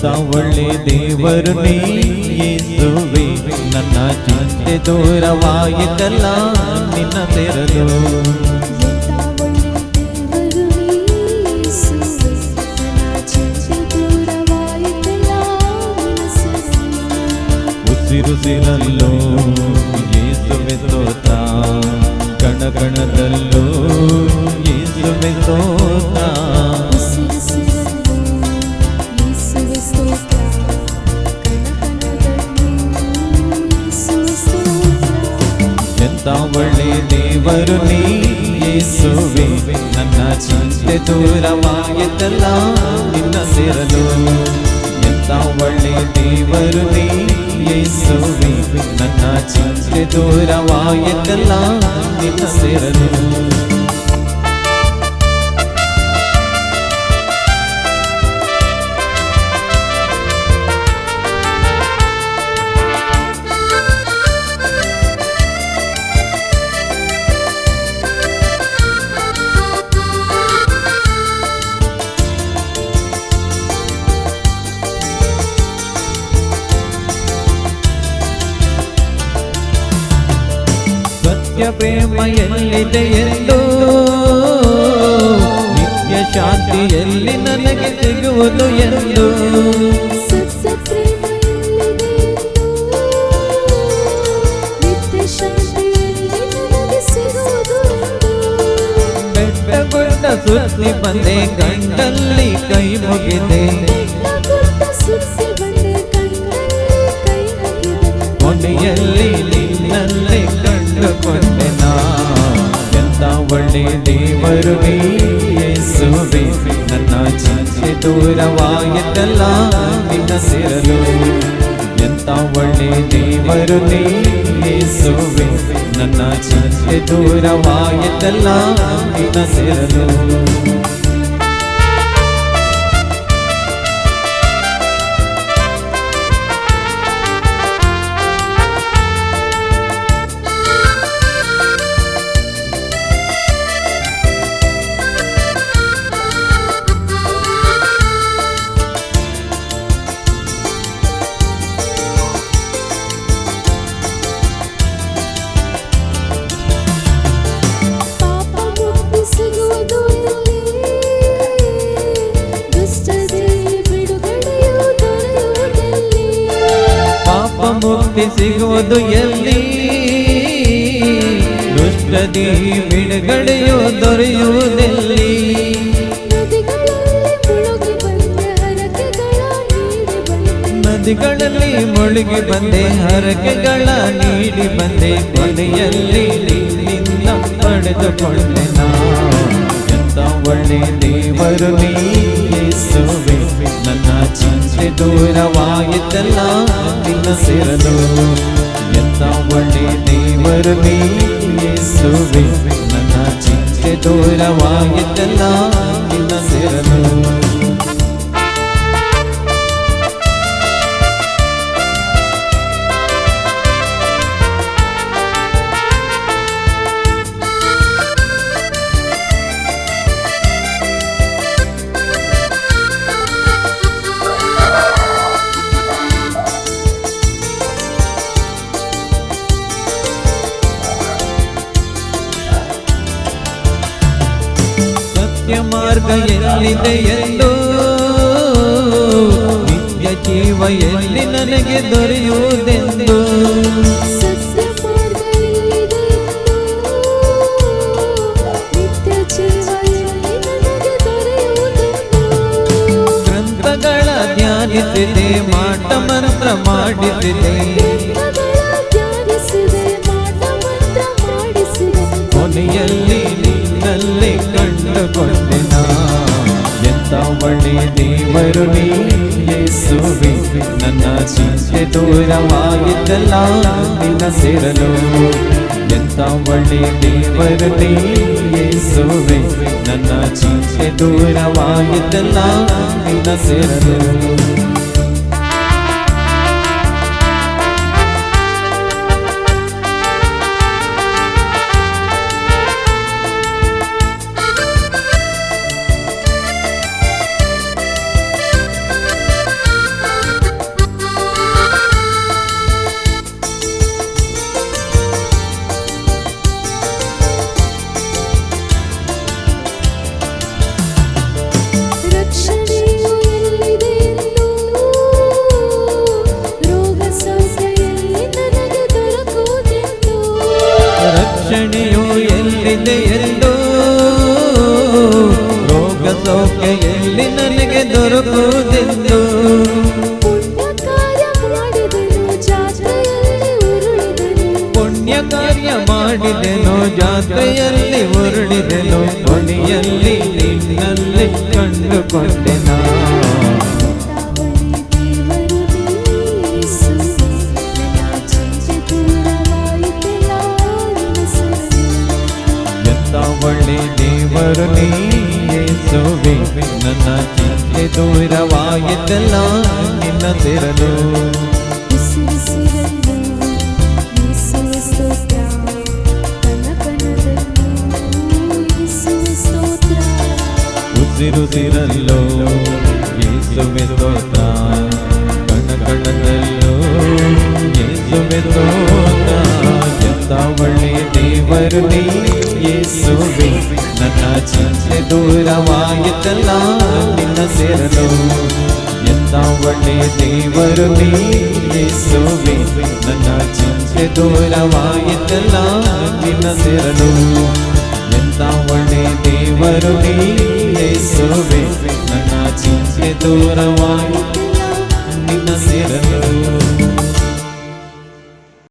ಒಳ್ಳೆ ದೇವರು ನೀ ಯೇಸುವೆ ನನ್ನ ಚಿಂತೆ ದೂರವಾಯಿತಲ್ಲ ನಿನ್ನ ತೆರಲು ಎಂತ ಒಳ್ಳೆ ದೇವರು ಯೇಸುವೆ ದೇವರು ನೀ ಯೇಸುವೆ ನನ್ನ ಚಿಂತೆ ದೂರವಾಯಿತಲ್ಲ ನಿನ್ನ ಸೇರಲು ಎಂತ ಒಳ್ಳೆ ದೇವರು ನೀ ಯೇಸುವೆ ನನ್ನ ಚಿಂತೆ ದೂರವಾಯಿತಲ್ಲ ನಿನ್ನ ಸೇರಲು ನಿತ್ಯ ಸಿಗುವುದು ಎಂದು ನಿತ್ಯ ಶಾಂತಿಯಲ್ಲಿ ನನಗೆ ಸಿಗುವುದು ಎಂದು. ಬೆಟ್ಟಗುಡ್ಡ ಸುತ್ತಿ ಬಂದೆ ಗಂಡಲ್ಲಿ ಕೈ ಮುಗಿದೆ. ಕೊನೆಯಲ್ಲಿ ನಿನ್ನಲ್ಲಿ ಒಳ್ಳೆ ದೇವರು ನೀ ಯೇಸುವೆ ನನ್ನ ಚಿಂತೆ ದೂರವಾಯಿತಲ್ಲ ನಿನ್ನ ಸೇರಲು ಎಂತ ಒಳ್ಳೆ ದೇವರು ನೀ ಯೇಸುವೆ ನನ್ನ ಚಿಂತೆ ದೂರವಾಯಿತಲ್ಲ ನಿನ್ನ ಸೇರಲು ಮುಕ್ತಿ ಸಿಗುವುದು ಎಲ್ಲಿ? ದುಷ್ಟದಿ ಬಿಡುಗಡೆಯು ದೊರೆಯುವುದೆಲ್ಲಿ? ನದಿಗಳಲ್ಲಿ ಮುಳುಗಿ ಬಂದೆ ಹರಕೆಗಳ ನೀಡಿ ಬಂದೆ. ಕೊನೆಯಲ್ಲಿ ನಿನ್ನ ಪಡೆದುಕೊಂಡೆ ನಾ ಎಂತ ಒಳ್ಳೆ ದೇವರು ನೀ. ಚಿಂತೆ ದೂರವಾಯಿತಲ್ಲ ನಿನ್ನ ಸೇರಲು ಎಂತ ಒಳ್ಳೆ ದೇವರು ನೀ ಯೇಸುವೆ ನನ್ನ ಚಿಂತೆ ದೂರವಾಯಿತಲ್ಲ ನಿನ್ನ ಸೇರಲು ಸತ್ಯ ಮಾರ್ಗ ಎಲ್ಲಿದೆ ಎಂದು? ನಿತ್ಯ ಜೀವ ಎಲ್ಲಿ ನನಗೆ ದೊರೆಯುವುದೆಂದು? ಗ್ರಂಥಗಳ ಧ್ಯಾನಿಸಿದೆ ಮಾಟ ಮಂತ್ರ ಮಾಡಿಸಿದೆ ದೂರವಾಯಿತಲ್ಲ ನಿನ್ನ ಸೇರಲು ಎಂತ ಒಳ್ಳೆ ದೇವರು ನೀ ಯೇಸುವೆ ನನ್ನ ಚಿಂತೆ ದೂರವಾಯಿತಲ್ಲ ನಿನ್ನ ಸೇರಲು ಎಲ್ಲಿ ನನಗೆ ದೊರಕುವುದೆಂದು. ಪುಣ್ಯ ಕಾರ್ಯ ಮಾಡಿದನು ಜಾತ್ರೆಯಲ್ಲಿ ಹೊರಡಿದೆನು ಕೊನೆಯಲ್ಲಿ ನಿನ್ನಲ್ಲಿ ಕಂಡುಕೊಂಡೆನ ಎಂತ ಒಳ್ಳೆ ದೇವರು ನೀ ಯೇಸುವೆ. ನನ್ನ ಚಿಂತೆ ದೂರವಾಯಿತೆಲ್ಲ ನಿನ್ನ ಎಂತ ಸೆರಗು. ಒಳ್ಳೆ ದೇವರು ನೀ ಯೇಸುವೆ ನನ್ನ ಚಿಂತೆ ದೂರವಾಯಿತೆಲ್ಲ ನಿನ್ನ ತೆರಲು ಉಸಿರುಸಿರಲು ಯೇಸುವೆ ಸ್ತೋತ್ರ ಕನ ಕನದಲ್ಲೂ ಯೇಸುವೆ ಸ್ತೋತ್ರ ಉಸಿರುಸಿರಲ್ಲೋ ಯೇಸುವೆ ಸ್ತೋತ್ರ ಕಣ ಕಣದಲ್ಲೋ ಯೇಸುವೆ ಸ್ತೋತ್ರ ಎಂತ ಒಳ್ಳೆ ದೇವರು ನೀ ಯೇಸುವೆ ನನ್ನ ಚಿಂತೆ ದೂರವಾಯಿತಲ್ಲ ನಿನ್ನ ಸೇರಲು ಎಂತ ಒಳ್ಳೆ ದೇವರು ನೀ ಯೇಸುವೆ ನನ್ನ ಚಿಂತೆ ದೂರವಾಯಿತಲ್ಲ ನಿನ್ನ ಸೇರಲು ಎಂತ ಒಳ್ಳೆ ದೇವರು ನೀ ಯೇಸುವೆ ನನ್ನ ಚಿಂತೆ ದೂರವಾಯಿತಲ್ಲ